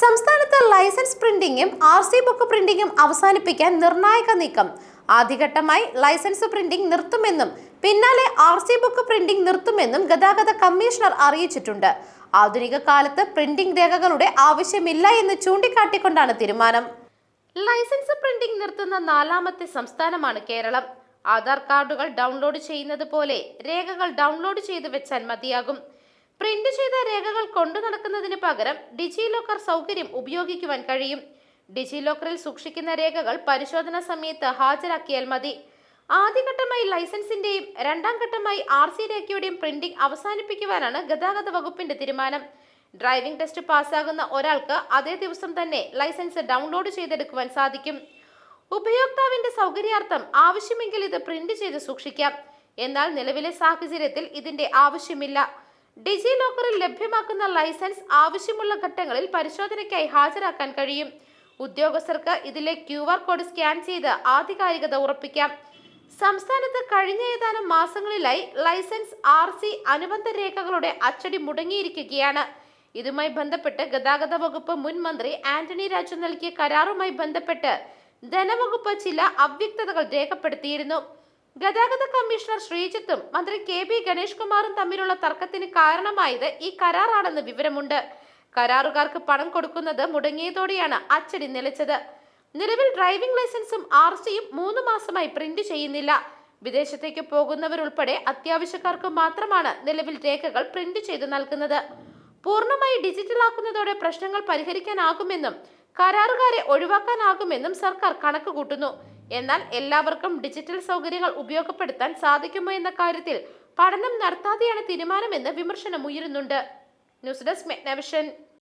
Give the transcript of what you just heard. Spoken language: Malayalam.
സംസ്ഥാനത്ത് ലൈസൻസ് പ്രിന്റിംഗും ആർ സി ബുക്ക് പ്രിന്റിംഗും അവസാനിപ്പിക്കാൻ നിർണായക നീക്കം. ആദ്യഘട്ടമായി ലൈസൻസ് പ്രിന്റിംഗ് നിർത്തുമെന്നും പിന്നാലെ ആർ സി ബുക്ക് പ്രിന്റിംഗ് നിർത്തുമെന്നും ഗതാഗത കമ്മീഷണർ അറിയിച്ചിട്ടുണ്ട്. ആധുനിക കാലത്ത് പ്രിന്റിംഗ് രേഖകളുടെ ആവശ്യമില്ല എന്ന് ചൂണ്ടിക്കാട്ടിക്കൊണ്ടാണ് തീരുമാനം. ലൈസൻസ് പ്രിന്റിംഗ് നിർത്തുന്ന നാലാമത്തെ സംസ്ഥാനമാണ് കേരളം. ആധാർ കാർഡുകൾ ഡൗൺലോഡ് ചെയ്യുന്നത് പോലെ രേഖകൾ ഡൗൺലോഡ് ചെയ്തു വെച്ചാൽ മതിയാകും. പ്രിന്റ് ചെയ്ത രേഖകൾ കൊണ്ടു നടക്കുന്നതിന് പകരം ഡിജി ലോക്കർ സൗകര്യം ഉപയോഗിക്കുവാൻ കഴിയും. ഡിജി ലോക്കറിൽ സൂക്ഷിക്കുന്ന രേഖകൾ പരിശോധനാ സമയത്ത് ഹാജരാക്കിയാൽ മതി. ആദ്യഘട്ടമായി ലൈസൻസിന്റെയും രണ്ടാം ഘട്ടമായി ആർ സി രേഖയുടെയും പ്രിന്റിംഗ് അവസാനിപ്പിക്കുവാനാണ് ഗതാഗത വകുപ്പിന്റെ തീരുമാനം. ഡ്രൈവിംഗ് ടെസ്റ്റ് പാസ്സാകുന്ന ഒരാൾക്ക് അതേ ദിവസം തന്നെ ലൈസൻസ് ഡൗൺലോഡ് ചെയ്തെടുക്കുവാൻ സാധിക്കും. ഉപയോക്താവിന്റെ സൗകര്യാർത്ഥം ആവശ്യമെങ്കിൽ ഇത് പ്രിന്റ് ചെയ്ത് സൂക്ഷിക്കാം. എന്നാൽ നിലവിലെ സാഹചര്യത്തിൽ ഇതിന്റെ ആവശ്യമില്ല. ഡിജി ലോക്കറിൽ ലഭ്യമാക്കുന്ന ലൈസൻസ് ആവശ്യമുള്ള ഘട്ടങ്ങളിൽ പരിശോധനയ്ക്കായി ഹാജരാക്കാൻ കഴിയും. ഉദ്യോഗസ്ഥർക്ക് ഇതിലെ ക്യു ആർ കോഡ് സ്കാൻ ചെയ്ത് ആധികാരികത ഉറപ്പിക്കാം. സംസ്ഥാനത്ത് കഴിഞ്ഞ ഏതാനും മാസങ്ങളിലായി ലൈസൻസ് ആർ സി അനുബന്ധ രേഖകളുടെ അച്ചടി മുടങ്ങിയിരിക്കുകയാണ്. ഇതുമായി ബന്ധപ്പെട്ട് ഗതാഗത വകുപ്പ് മുൻ മന്ത്രി ആന്റണി രാജു നൽകിയ കരാറുമായി ബന്ധപ്പെട്ട് ധനവകുപ്പ് ചില അവ്യക്തതകൾ രേഖപ്പെടുത്തിയിരുന്നു. ഗതാഗത കമ്മീഷണർ ശ്രീജിത്തും മന്ത്രി കെ ബി ഗണേഷ് കുമാറും തമ്മിലുള്ള തർക്കത്തിന് കാരണമായത് ഈ കരാറാണെന്ന് വിവരമുണ്ട്. കരാറുകാർക്ക് പണം കൊടുക്കുന്നത് മുടങ്ങിയതോടെയാണ് അച്ചടി നിലച്ചത്. നിലവിൽ ഡ്രൈവിംഗ് ലൈസൻസും ആർ സിയും മൂന്ന് മാസമായി പ്രിന്റ് ചെയ്യുന്നില്ല. വിദേശത്തേക്ക് പോകുന്നവരുൾപ്പെടെ അത്യാവശ്യക്കാർക്ക് മാത്രമാണ് നിലവിൽ രേഖകൾ പ്രിന്റ് ചെയ്ത് നൽകുന്നത്. പൂർണമായി ഡിജിറ്റലാക്കുന്നതോടെ പ്രശ്നങ്ങൾ പരിഹരിക്കാനാകുമെന്നും കരാറുകാരെ ഒഴിവാക്കാനാകുമെന്നും സർക്കാർ കണക്ക് കൂട്ടുന്നു എന്നാൽ എല്ലാവർക്കും ഡിജിറ്റൽ സൗകര്യങ്ങൾ ഉപയോഗപ്പെടുത്താൻ സാധിക്കുമോ എന്ന കാര്യത്തിൽ പഠനം നടത്താതെയാണ് തീരുമാനമെന്ന് വിമർശനം ഉയരുന്നുണ്ട് ന്യൂസ് ഡെസ്ക് മെഗ്നവിഷൻ.